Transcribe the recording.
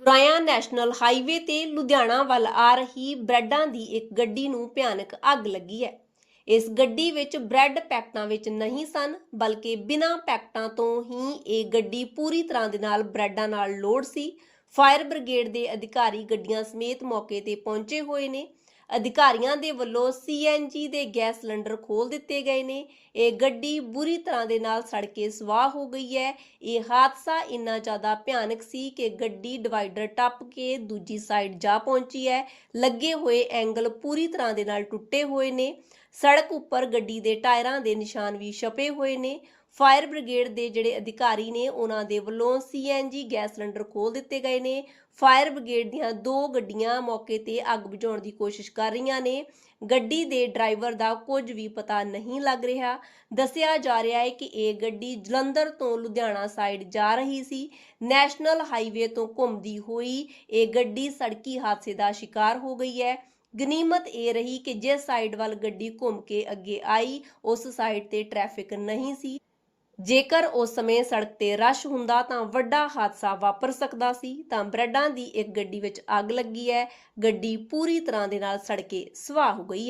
ਬੁਰਾਇਆ national highway ਤੇ ਲੁਧਿਆਣਾ ਵੱਲ ਆ ਰਹੀ ਬ੍ਰੈਡਾਂ ਦੀ ਇੱਕ ਗੱਡੀ ਨੂੰ ਭਿਆਨਕ ਅੱਗ ਲੱਗੀ ਹੈ। ਇਸ ਗੱਡੀ ਵਿੱਚ ਬ੍ਰੈਡ ਪੈਕਟਾਂ ਵਿੱਚ ਨਹੀਂ ਸਨ, ਬਲਕਿ ਬਿਨਾਂ ਪੈਕਟਾਂ ਤੋਂ ਹੀ ਇਹ ਗੱਡੀ ਪੂਰੀ ਤਰ੍ਹਾਂ ਦੇ ਨਾਲ ਬ੍ਰੈਡਾਂ ਨਾਲ ਲੋਡ ਸੀ। ਫਾਇਰ ਬ੍ਰਿਗੇਡ ਦੇ ਅਧਿਕਾਰੀ ਗੱਡੀਆਂ ਸਮੇਤ ਮੌਕੇ ਤੇ ਪਹੁੰਚੇ ਹੋਏ ਨੇ। ਅਧਿਕਾਰੀਆਂ ਦੇ ਵੱਲੋਂ ਸੀਐਨਜੀ ਦੇ ਗੈਸ ਸਿਲੰਡਰ ਖੋਲ ਦਿੱਤੇ ਗਏ ਨੇ। ਇਹ ਗੱਡੀ ਬੁਰੀ ਤਰ੍ਹਾਂ ਦੇ ਨਾਲ ਸੜ ਕੇ ਸਵਾਹ ਹੋ ਗਈ ਹੈ। ਇਹ ਹਾਦਸਾ ਇੰਨਾ ਜ਼ਿਆਦਾ ਭਿਆਨਕ ਸੀ ਕਿ ਗੱਡੀ ਡਿਵਾਈਡਰ ਟੱਪ ਕੇ ਦੂਜੀ ਸਾਈਡ ਜਾ ਪਹੁੰਚੀ ਹੈ। ਲੱਗੇ ਹੋਏ ਐਂਗਲ ਪੂਰੀ ਤਰ੍ਹਾਂ ਦੇ ਨਾਲ ਟੁੱਟੇ ਹੋਏ ਨੇ। ਸੜਕ ਉੱਪਰ ਗੱਡੀ ਦੇ ਟਾਇਰਾਂ ਦੇ ਨਿਸ਼ਾਨ ਵੀ ਛਪੇ ਹੋਏ ਨੇ। ਫਾਇਰ ਬ੍ਰਿਗੇਡ ਦੇ ਜਿਹੜੇ ਅਧਿਕਾਰੀ ਨੇ, ਉਹਨਾਂ ਦੇ ਵੱਲੋਂ ਸੀਐਨਜੀ ਗੈਸ ਸਿਲੰਡਰ ਖੋਲ ਦਿੱਤੇ ਗਏ ਨੇ। ਫਾਇਰ ਬ੍ਰਿਗੇਡ ਦੀਆਂ ਦੋ ਗੱਡੀਆਂ ਮੌਕੇ ਤੇ ਅੱਗ ਬੁਝਾਉਣ ਦੀ ਕੋਸ਼ਿਸ਼ ਕਰ ਰਹੀਆਂ ਨੇ। ਗੱਡੀ ਦੇ ਡਰਾਈਵਰ ਦਾ ਕੁਝ ਵੀ ਪਤਾ ਨਹੀਂ ਲੱਗ ਰਿਹਾ। ਦੱਸਿਆ ਜਾ ਰਿਹਾ ਹੈ ਕਿ ਇਹ ਗੱਡੀ ਜਲੰਧਰ ਤੋਂ ਲੁਧਿਆਣਾ ਸਾਈਡ ਜਾ ਰਹੀ ਸੀ। ਨੈਸ਼ਨਲ ਹਾਈਵੇ ਤੋਂ ਘੁੰਮਦੀ ਹੋਈ ਇਹ ਗੱਡੀ ਸੜਕੀ ਹਾਦਸੇ ਦਾ ਸ਼ਿਕਾਰ ਹੋ ਗਈ ਹੈ। ਗਨੀਮਤ ਇਹ ਰਹੀ ਕਿ ਜਿਸ ਸਾਈਡ ਵੱਲ ਗੱਡੀ ਘੁੰਮ ਕੇ ਅੱਗੇ ਆਈ, ਉਸ ਸਾਈਡ ਤੇ ਟ੍ਰੈਫਿਕ ਨਹੀਂ ਸੀ। ਜੇਕਰ ਉਸ ਸਮੇਂ ਸੜਕ ਤੇ ਰਸ਼ ਹੁੰਦਾ ਤਾਂ ਵੱਡਾ ਹਾਦਸਾ ਵਾਪਰ ਸਕਦਾ ਸੀ, ਤਾਂ ਬ੍ਰੈਡਾਂ ਦੀ ਇੱਕ ਗੱਡੀ ਵਿੱਚ ਅੱਗ ਲੱਗੀ ਹੈ, ਗੱਡੀ ਪੂਰੀ ਤਰ੍ਹਾਂ ਦੇ ਨਾਲ ਸੜ ਕੇ ਸਵਾਹ ਹੋ ਗਈ ਹੈ।